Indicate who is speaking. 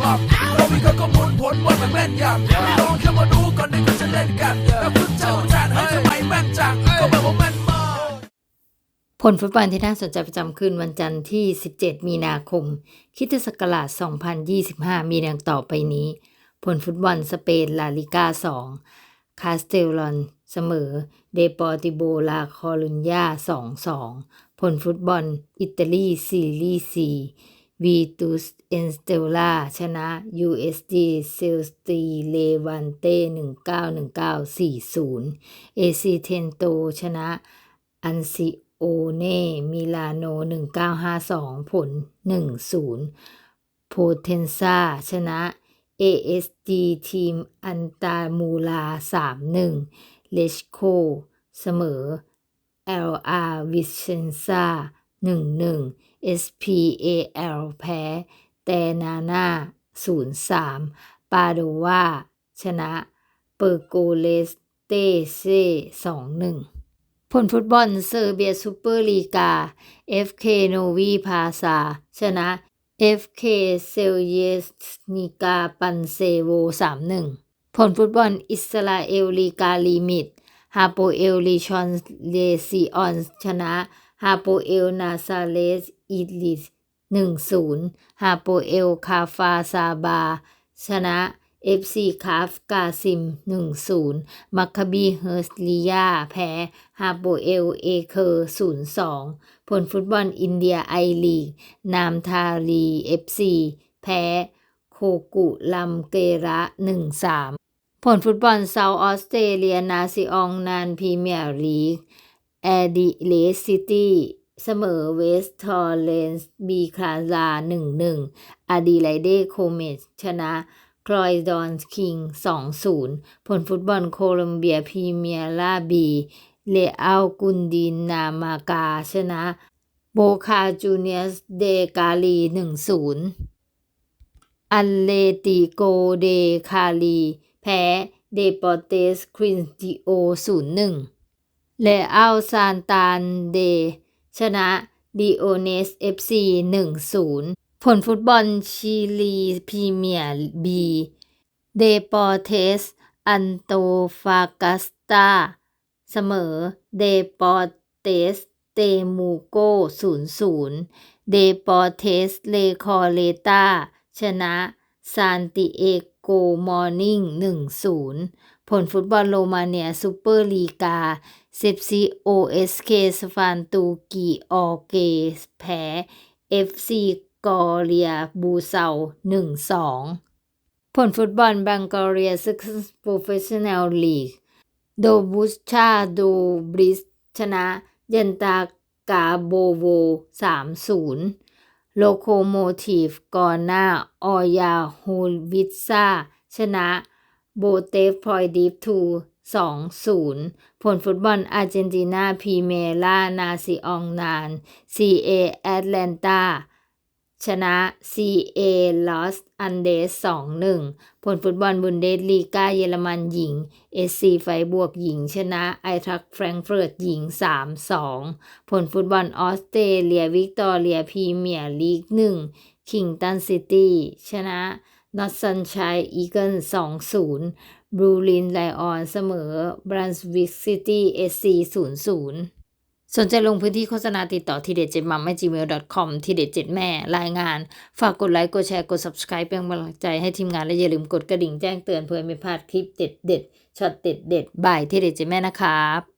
Speaker 1: หลับเรามีข้อมูลผลว่ามันแม่นยำไม่ลองแค่มาดูก่อนที่เขาจะเล่นกันแล้วคุณเจ้าจานให้ทำไมแม่นจังก็แบบว่าแม่นมาก
Speaker 2: ผลฟุตบอลที่น่าสนใจประจำคืนวันจันทร์ที่ 17 มีนาคมคริดศักราช 2025 มีดังต่อไปนี้ ผลฟุตบอลสเปนลาลิกา 2 คาสเตลลอน เสมอ เดปอติโบลาคอลุญญา 2-2 ผลฟุตบอลอิตาลีซีรีส์4 วีตุสเอนสเตลลาชนะ USD เซลสตีเลวันเต้191940เอซีเทนโตชนะอันซิโอเน่มิลานโน 1952 ผล 1-0 โพเทนซาชนะ ASD ทีมอันตามูลา 3-1 เลชโค เสมอ LR วิเชนซา 1-1 SPAL แพ้ แตนาน่า 0-3 ปาโดวา ชนะ เปอร์โกเลสเตเซ2-1 ผลฟุตบอลเซอร์เบียซูเปอร์ลีกา FK โนวีพาซา ชนะ FK เซลเยสนิกาปันเซโว 3-1 ผลฟุตบอลอิสราเอลลีกาลิมิต ฮาโปเอลลิชอนเลซิออนชนะฮาโปเอลนาซาเลสอิลิส1-0ฮาโปเอลคาฟาซาบา ชนะ FC คาฟกาซิม1-0มัคคบีเฮิร์สลียาแพ้ฮาโปเอลเอเคอร์0-2ผลฟุตบอลอินเดียไอลีก นามทารี FC แพ้โคกุลัมเกระ1-3 ผลฟุตบอลเซาท์ออสเตรเลียนาซิองนานพรีเมียร์ลีกแอดิเลสซิตี้เสมอเวสทอร์เลนส์บีคลาซา1-1อาดีไลเดโคเมสชนะคลอยดอนคิง2-0ผลฟุตบอลโคลอมเบียพรีเมียร์ลาบีเลอัลกุนดินนามากาชนะโบคาจูเนียสเดกาลี1-0อัลเลติโกเดคาลี แพ้เดปอเตสควินติโอ 0-1เลอัลซานตานเด ชนะดีโอเนสเอฟซี1-0 ผลฟุตบอลชิลีพรีเมียร์บีเดปอเทส อันโตฟากัสตา เสมอ เดปอเตส เตมูโก 0-0 เดปอเทส เลคอเลตา ชนะซานติเอโกมอร์นิ่ง1-0 ผลฟุตบอลโรมาเนียซูเปอร์ลีกาเซฟซีโอเอสเคสฟานตูกีออเกสแพ้ FC กอเรียบูเซา1-2 ผลฟุตบอลบังกอเรียซึกโปรเฟชชั่นแนลลีกโดบุชชาโดบริสชนะ เยนตากาโบโว 3-0 โลโคโมทีฟกอนาออยาฮูวิตซาชนะโบเตฟพลอยดิฟทู2-0ผลฟุตบอลอาร์เจนตินาพรีเมล่านาซิอองนาน CA แอตแลนตา ชนะ CA ลอสอันเดส2-1 ผลฟุตบอลบุนเดสลีกาเยอรมันหญิง SC ไฟบวกหญิง ชนะไอทักแฟรงเฟิร์ตหญิง 3-2 ผลฟุตบอลออสเตรเลียวิกตอเรียพรีเมียร์ลีก1คิงตันซิตี้ชนะนอตซันชัยอีเกิล2-0บรูลินไลออนเสมอบรันสวิกซิตี้ SC 0-0 สนใจลงพื้นที่โฆษณาติดต่อทีเด็ดเจ็ดมัม gmail.com ทีเด็ดเจ็ดแม่ รายงาน ฝากกดไลค์กดแชร์กด subscribe เป็นกำลังใจให้ทีมงานและอย่าลืมกดกระดิ่งแจ้งเตือนเพื่อไม่พลาดคลิปเด็ดเด็ดช็อตเด็ดเด็ดบ่ายทีเด็ดเจ็ดแม่นะครับ